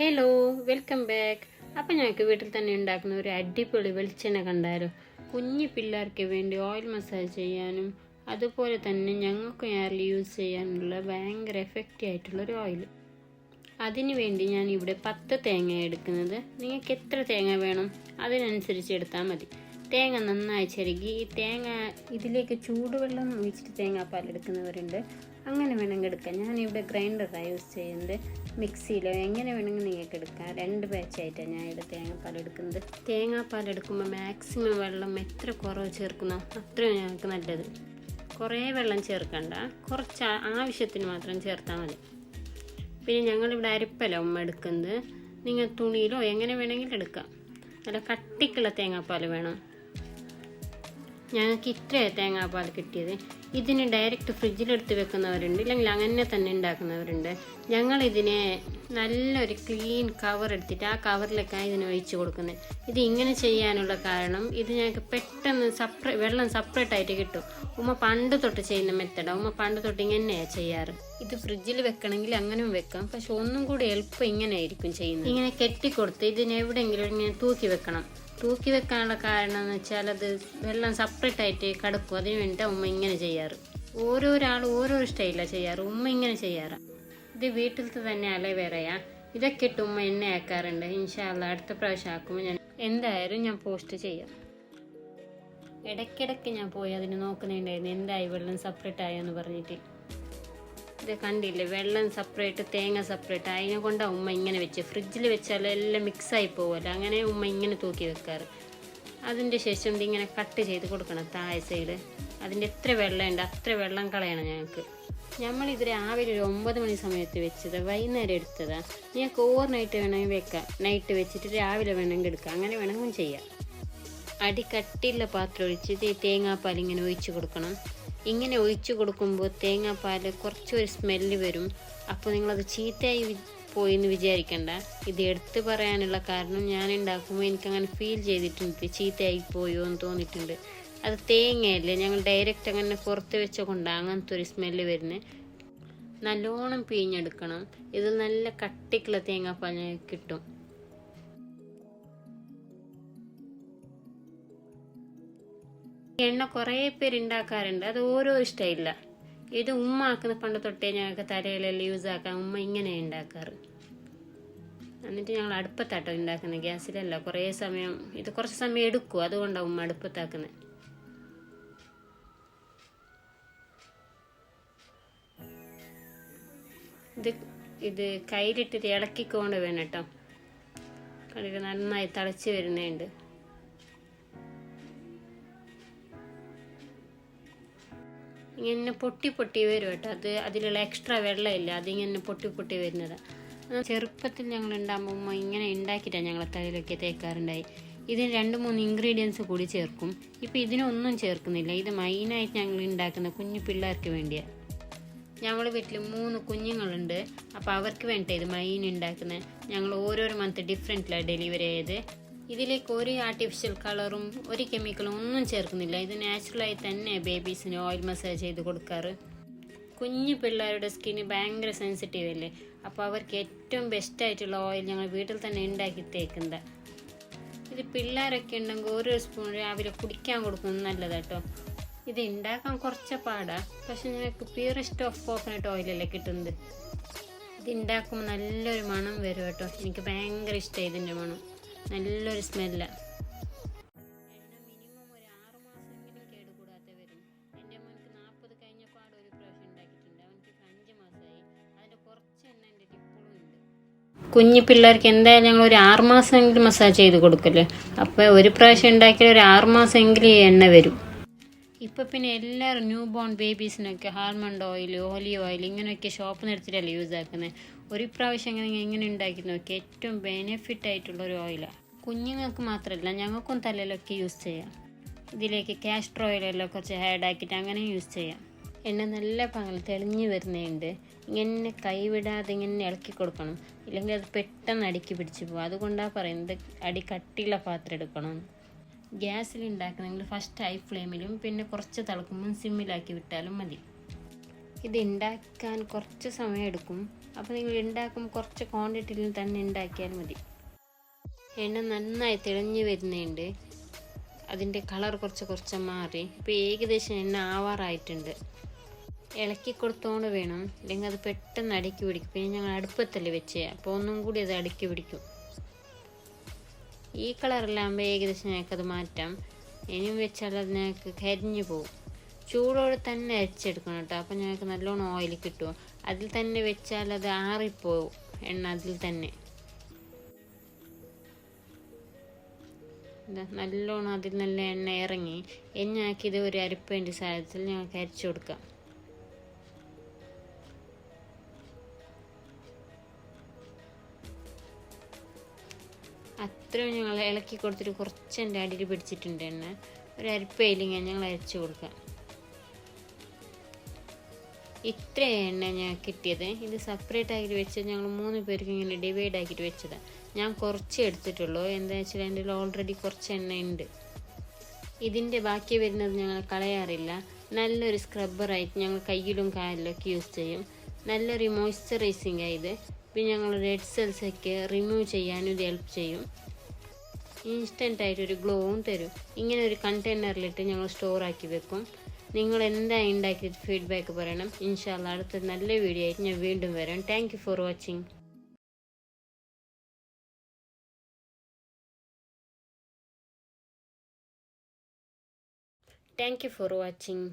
Hello welcome back അപ്പം ഞങ്ങൾക്ക് വീട്ടിൽ തന്നെ ഉണ്ടാക്കുന്ന ഒരു അടിപൊളി വെളിച്ചെണ്ണ കണ്ടായിരുന്നു കുഞ്ഞു പിള്ളേർക്ക് വേണ്ടി ഓയിൽ മസാജ് ചെയ്യാനും അതുപോലെ തന്നെ ഞങ്ങൾക്ക് ഞാറിൽ യൂസ് ചെയ്യാനുള്ള ഭയങ്കര എഫക്റ്റീവ് ആയിട്ടുള്ള ഒരു ഓയിൽ അതിന് വേണ്ടി ഞാൻ ഇവിടെ പത്ത് തേങ്ങ എടുക്കുന്നത്. നിങ്ങൾക്ക് എത്ര തേങ്ങ വേണം? അതിനനുസരിച്ച് എടുത്താൽ മതി. തേങ്ങ നന്നായി ചെരുകി ഈ തേങ്ങ ഇതിലേക്ക് ചൂടുവെള്ളം ഒഴിച്ചിട്ട് തേങ്ങാപ്പാൽ എടുക്കുന്നവരുണ്ട്. അങ്ങനെ വേണമെങ്കിൽ എടുക്കാം. ഞാനിവിടെ ഗ്രൈൻഡറാണ് യൂസ് ചെയ്യുന്നത്. മിക്സിയിലോ എങ്ങനെ വേണമെങ്കിൽ നിങ്ങൾക്ക് എടുക്കാം. രണ്ട് ബാച്ചായിട്ടാണ് ഞാൻ ഇവിടെ തേങ്ങാപ്പാൽ എടുക്കുന്നത്. തേങ്ങാപ്പാൽ എടുക്കുമ്പോൾ മാക്സിമം വെള്ളം എത്ര കുറവ് ചേർക്കുന്നോ അത്രയും ഞങ്ങൾക്ക് നല്ലത്. കുറേ വെള്ളം ചേർക്കണ്ട. കുറച്ച് ആവശ്യത്തിന് മാത്രം ചേർത്താൽ മതി. പിന്നെ ഞങ്ങളിവിടെ അരിപ്പല ഉമ്മ എടുക്കുന്നത്. നിങ്ങൾ തുണിയിലോ എങ്ങനെ വേണമെങ്കിലും എടുക്കാം. നല്ല കട്ടിക്കുള്ള തേങ്ങാപ്പാൽ വേണം. ഞങ്ങൾക്ക് ഇത്രയാണ് തേങ്ങാപ്പാൽ കിട്ടിയത്. ഇതിന് ഡയറക്റ്റ് ഫ്രിഡ്ജിലെടുത്ത് വെക്കുന്നവരുണ്ട്. ഇല്ലെങ്കിൽ അങ്ങനെ തന്നെ ഉണ്ടാക്കുന്നവരുണ്ട്. ഞങ്ങളിതിനെ നല്ലൊരു ക്ലീൻ കവർ എടുത്തിട്ട് ആ കവറിലേക്കാണ് ഇതിന് ഒഴിച്ചു കൊടുക്കുന്നത്. ഇത് ഇങ്ങനെ ചെയ്യാനുള്ള കാരണം ഇത് ഞങ്ങൾക്ക് പെട്ടെന്ന് സപ്പറേ വെള്ളം സെപ്പറേറ്റ് ആയിട്ട് കിട്ടും. ഉമ്മ പണ്ട് തൊട്ട് ചെയ്യുന്ന മെത്തഡാണ് ഉമ്മ പണ്ട് തൊട്ട് ഇങ്ങനെയാണ് ചെയ്യാറ്. ഇത് ഫ്രിഡ്ജിൽ വെക്കണമെങ്കിൽ അങ്ങനെ വെക്കാം. പക്ഷെ ഒന്നും കൂടി എളുപ്പം ഇങ്ങനെ ആയിരിക്കും ചെയ്യുന്നത്. ഇങ്ങനെ കെട്ടിക്കൊടുത്ത് ഇതിനെ എവിടെയെങ്കിലും ഇങ്ങനെ തൂക്കി വെക്കണം. തൂക്കി വെക്കാനുള്ള കാരണം എന്ന് വെച്ചാൽ അത് വെള്ളം സെപ്പറേറ്റ് ആയിട്ട് കിടക്കും. അതിന് വേണ്ടിയിട്ട് ഉമ്മ ഇങ്ങനെ ചെയ്യാറ്. ഓരോരാൾ ഓരോ സ്റ്റൈലാണ് ചെയ്യാറ്. ഉമ്മ ഇങ്ങനെ ചെയ്യാറ്. ഇത് വീട്ടിലത്തെ തന്നെ അലവേറയാ ഇതൊക്കെ ഇട്ട് ഉമ്മ എന്നെ ആക്കാറുണ്ട്. ഇൻഷാല്ല അടുത്ത പ്രാവശ്യം ആക്കുമ്പോൾ ഞാൻ എന്തായാലും ഞാൻ പോസ്റ്റ് ചെയ്യാം. ഇടയ്ക്കിടയ്ക്ക് ഞാൻ പോയി അതിന് നോക്കുന്നുണ്ടായിരുന്നു എന്തായി വെള്ളം സെപ്പറേറ്റ് ആയോ എന്ന് പറഞ്ഞിട്ട്. ഇത് കണ്ടില്ലേ വെള്ളം സെപ്പറേറ്റ് തേങ്ങ സെപ്പറേറ്റ് അതിനെ കൊണ്ടാണ് ഉമ്മ ഇങ്ങനെ വെച്ച്. ഫ്രിഡ്ജിൽ വെച്ചാൽ എല്ലാം മിക്സായി പോകുമല്ലോ അങ്ങനെ ഉമ്മ ഇങ്ങനെ തൂക്കി വെക്കാറ്. അതിന്റെ ശേഷം ഇതിങ്ങനെ കട്ട് ചെയ്ത് കൊടുക്കണം താഴെ അതിന്റെ എത്ര വെള്ളം ഉണ്ട് അത്ര വെള്ളം കളയണം ഞങ്ങൾക്ക് നമ്മളിത് രാവിലെ ഒരു ഒമ്പത് മണി സമയത്ത് വെച്ചത് വൈകുന്നേരം എടുത്തതാ. ഞങ്ങൾക്ക് ഓവർ നൈറ്റ് വേണമെങ്കിൽ വെക്കാം. നൈറ്റ് വെച്ചിട്ട് രാവിലെ വേണമെങ്കിൽ എടുക്കാം. അങ്ങനെ വേണമെങ്കിലും ചെയ്യാം. അടി കട്ടിയുള്ള പാത്രം ഒഴിച്ചിട്ട് ഈ തേങ്ങാപ്പാൽ ഇങ്ങനെ ഒഴിച്ച് കൊടുക്കണം. ഇങ്ങനെ ഒഴിച്ച് കൊടുക്കുമ്പോൾ തേങ്ങാപ്പാൽ കുറച്ചൊരു സ്മെല്ല് വരും. അപ്പോൾ നിങ്ങളത് ചീത്തയായി പോയി എന്ന് വിചാരിക്കണ്ട. ഇത് എടുത്ത് പറയാനുള്ള കാരണം ഞാൻ ഉണ്ടാക്കുമ്പോൾ എനിക്കങ്ങനെ ഫീൽ ചെയ്തിട്ടുണ്ട്. ചീത്തയായി പോയോ എന്ന് തോന്നിയിട്ടുണ്ട്. അത് തേങ്ങയല്ലേ? ഞങ്ങൾ ഡയറക്റ്റ് അങ്ങനെ പുറത്ത് വെച്ച കൊണ്ടാണ് അങ്ങനത്തെ ഒരു സ്മെല്ല് വരുന്നത് നല്ലോണം പിഴിഞ്ഞെടുക്കണം. ഇത് നല്ല കട്ടിക്കുള്ള തേങ്ങാപ്പാൽ കിട്ടും. എണ്ണ കുറേ പേര് ഉണ്ടാക്കാറുണ്ട് അത് ഓരോ ഇഷ്ടമില്ല ഇത് ഉമ്മ ആക്കുന്ന പണ്ട് തൊട്ടേ ഞങ്ങൾക്ക് തലയിലെല്ലാം യൂസ് ആക്കാൻ ഉമ്മ ഇങ്ങനെ ഉണ്ടാക്കാറ് എന്നിട്ട് ഞങ്ങൾ അടുപ്പത്താട്ടോ ഉണ്ടാക്കുന്നത് ഗ്യാസിലല്ല. കുറേ സമയം ഇത് കുറച്ച് സമയം എടുക്കും. അതുകൊണ്ടാണ് ഉമ്മ അടുപ്പത്താക്കുന്നത് ഇത് ഇത് കയ്യിലിട്ടിട്ട് ഇളക്കിക്കൊണ്ട് വേണം കേട്ടോ കണ്ടിട്ട് നന്നായി തിളച്ച് വരുന്നുണ്ട്. ഇങ്ങനെ പൊട്ടി പൊട്ടി വരും കേട്ടോ. അത് അതിലുള്ള എക്സ്ട്രാ വെള്ളമില്ല. അതിങ്ങനെ പൊട്ടി പൊട്ടി വരുന്നത്. ചെറുപ്പത്തിൽ ഞങ്ങൾ ഉണ്ടാകുമ്പോൾ ഇങ്ങനെ ഉണ്ടാക്കിയിട്ടാണ് ഞങ്ങളെ തലയിലൊക്കെ തേക്കാറുണ്ടായി. ഇതിന് രണ്ട് മൂന്ന് ഇൻഗ്രീഡിയൻസ് കൂടി ചേർക്കും. ഇപ്പം ഇതിനൊന്നും ചേർക്കുന്നില്ല. ഇത് മെയിനായിട്ട് ഞങ്ങൾ ഉണ്ടാക്കുന്ന കുഞ്ഞു പിള്ളേർക്ക് വേണ്ടിയാണ് ഞങ്ങൾ വീട്ടിൽ മൂന്ന് കുഞ്ഞുങ്ങളുണ്ട്. അപ്പോൾ അവർക്ക് വേണ്ടിയിട്ട് ഇത് മൈൻ ഉണ്ടാക്കുന്നത്. ഞങ്ങൾ ഓരോരോ മന്ത് ഡിഫറെന്റിലാണ് ഡെലിവറി ചെയ്ത് ഇതിലേക്ക് ഒരു ആർട്ടിഫിഷ്യൽ കളറും ഒരു കെമിക്കലും ഒന്നും ചേർക്കുന്നില്ല. ഇത് നാച്ചുറലായി തന്നെ ബേബീസിന് ഓയിൽ മസാജ് ചെയ്ത് കൊടുക്കാറ്. കുഞ്ഞു പിള്ളേരുടെ സ്കിന്ന് ഭയങ്കര സെൻസിറ്റീവ് അല്ലേ? അപ്പോൾ അവർക്ക് ഏറ്റവും ബെസ്റ്റായിട്ടുള്ള ഓയിൽ ഞങ്ങൾ വീട്ടിൽ തന്നെ ഉണ്ടാക്കി തേക്കുന്നത്. ഇത് പിള്ളേരൊക്കെ ഉണ്ടെങ്കിൽ ഓരോ സ്പൂൺ രാവിലെ കുടിക്കാൻ കൊടുക്കുന്നത് നല്ലതാട്ടോ. ഇത് ഉണ്ടാക്കാൻ കുറച്ച് പാടാ. പക്ഷെ ഞങ്ങൾക്ക് പ്യൂറസ്റ്റ് ഓഫ് കോക്കനട്ട് ഓയിലല്ലേ കിട്ടുന്നത്. ഇത് ഉണ്ടാക്കുമ്പോൾ നല്ലൊരു മണം വരും കേട്ടോ. എനിക്ക് ഭയങ്കര ഇഷ്ടമായി ഇതിന്റെ മണം. നല്ലൊരു സ്മെല്ല്. മിനിമം ഒരു ഒരു കുറച്ച് ഇപ്പോഴും ഉണ്ട് കുഞ്ഞു പിള്ളേർക്ക് എന്തായാലും ഞങ്ങൾ ഒരു ആറുമാസമെങ്കിലും മസാജ് ചെയ്ത് കൊടുക്കല്ലേ അപ്പോൾ ഒരു പ്രാവശ്യം ഉണ്ടാക്കിയാൽ ഒരു ആറുമാസമെങ്കിലും ഈ എണ്ണ വരും. ഇപ്പം പിന്നെ എല്ലാവരും ന്യൂ ബോൺ ബേബീസിനൊക്കെ ഹാർമണ്ട് ഓയിൽ ഓലിവ് ഓയിൽ ഇങ്ങനെയൊക്കെ ഷോപ്പിൽ നിന്ന് എടുത്തിട്ടല്ലേ യൂസ് ആക്കുന്നത് ഒരു പ്രാവശ്യം ഇങ്ങനെ ഇങ്ങനെ ഉണ്ടാക്കി നോക്കി ഏറ്റവും ബെനിഫിറ്റ് ആയിട്ടുള്ള ഒരു ഓയിലാണ് കുഞ്ഞുങ്ങൾക്ക് മാത്രമല്ല ഞങ്ങൾക്കും തലയിലൊക്കെ യൂസ് ചെയ്യാം. ഇതിലേക്ക് കാസ്റ്റർ ഓയിലെല്ലാം കുറച്ച് ആഡ് ആക്കിയിട്ട് അങ്ങനെ യൂസ് ചെയ്യാം. എണ്ണ നല്ല പകൽ തെളിഞ്ഞു വരുന്നുണ്ട് ഇങ്ങനെ കൈവിടാതെ ഇങ്ങനെ ഇളക്കി കൊടുക്കണം. ഇല്ലെങ്കിൽ അത് പെട്ടെന്ന് അടിക്ക് പിടിച്ച് പോകും അതുകൊണ്ടാണ് പറയുന്നത് അടി കട്ടിയുള്ള പാത്രം എടുക്കണം. ഗ്യാസിൽ ഉണ്ടാക്കുന്നെങ്കിൽ ഫസ്റ്റ് ഹൈ ഫ്ലെയിമിലും പിന്നെ കുറച്ച് തിളക്കുമ്പോൾ സിമ്മിലാക്കി വിട്ടാലും മതി. ഇത് ഉണ്ടാക്കാൻ കുറച്ച് സമയം എടുക്കും. അപ്പോൾ നിങ്ങൾ ഉണ്ടാക്കുമ്പോൾ കുറച്ച് ക്വാണ്ടിറ്റിയിൽ തന്നെ ഉണ്ടാക്കിയാൽ മതി. എണ്ണ നന്നായി തിളഞ്ഞു വരുന്നുണ്ട്. അതിന്റെ കളർ കുറച്ച് കുറച്ച് മാറി. ഇപ്പോൾ ഏകദേശം എണ്ണ ആവാറായിട്ടുണ്ട്. ഇളക്കി കൊടുത്തോണ്ട് വേണം. അല്ലെങ്കിൽ അത് പെട്ടെന്ന് അടുക്കി പിടിക്കും. പിന്നെ ഞങ്ങൾ അടുപ്പത്തല്ലേ വെച്ചേ. അപ്പോൾ ഒന്നും കൂടി അത് അടുക്കി പിടിക്കും. ഈ കളറിലാകുമ്പോൾ ഏകദേശം ഞങ്ങൾക്കത് മാറ്റാം. ഇനിയും വെച്ചാൽ അത് ഞങ്ങൾക്ക് കരിഞ്ഞു പോകും ചൂടോടെ തന്നെ അരച്ചെടുക്കണം കേട്ടോ. അപ്പം ഞങ്ങൾക്ക് നല്ലോണം ഓയിൽ കിട്ടും. അതിൽ തന്നെ വെച്ചാൽ അത് ആറിപ്പോവും എണ്ണ അതിൽ തന്നെ. നല്ലോണം അതിൽ നല്ല എണ്ണ ഇറങ്ങി. ഇനി ഞങ്ങൾക്ക് ഇത് ഒരു അരിപ്പേന്റെ സാധനത്തിൽ ഞങ്ങൾക്ക് അരച്ചു കൊടുക്കാം. അത്രയും ഞങ്ങൾ ഇളക്കി കൊടുത്തിട്ട് കുറച്ച് എന്റെ അടിയിൽ പിടിച്ചിട്ടുണ്ട് എന്നെ. ഒരു അരിപ്പയിലിങ്ങനെ ഞങ്ങൾ അരച്ചു കൊടുക്കാം. ഇത്ര എണ്ണ ഞാൻ കിട്ടിയത്. ഇത് സെപ്പറേറ്റ് ആക്കിയിട്ട് വെച്ചത് ഞങ്ങൾ മൂന്ന് പേർക്ക് ഇങ്ങനെ ഡിവൈഡ് ആക്കിയിട്ട് വെച്ചതാണ് ഞാൻ കുറച്ച് എടുത്തിട്ടുള്ളൂ. എന്താ വെച്ചാൽ എന്റെ ഓൾറെഡി കുറച്ച് എണ്ണ ഉണ്ട്. ഇതിന്റെ ബാക്കി വരുന്നത് ഞങ്ങൾ കളയാറില്ല. നല്ലൊരു സ്ക്രബ്ബറായിട്ട് ഞങ്ങൾ കയ്യിലും കാലിലും ഒക്കെ യൂസ് ചെയ്യും. നല്ലൊരു മോയ്സ്ചറൈസിങ് ആയത് പിന്നെ ഞങ്ങൾ റെഡ് സെൽസൊക്കെ റിമൂവ് ചെയ്യാനും ഇത് ഹെൽപ്പ് ചെയ്യും. ഇൻസ്റ്റന്റ് ആയിട്ട് ഒരു ഗ്ലോവും തരും. ഇങ്ങനെ ഒരു കണ്ടെയ്നറിലിട്ട് ഞങ്ങൾ സ്റ്റോർ ആക്കി വെക്കും. നിങ്ങൾ എന്താ ഉണ്ടാക്കിയത് ഫീഡ്ബാക്ക് പറയണം. ഇൻഷാല്ല അടുത്ത നല്ല വീഡിയോ ആയിട്ട് ഞാൻ വീണ്ടും വരാം. For watching thank for watching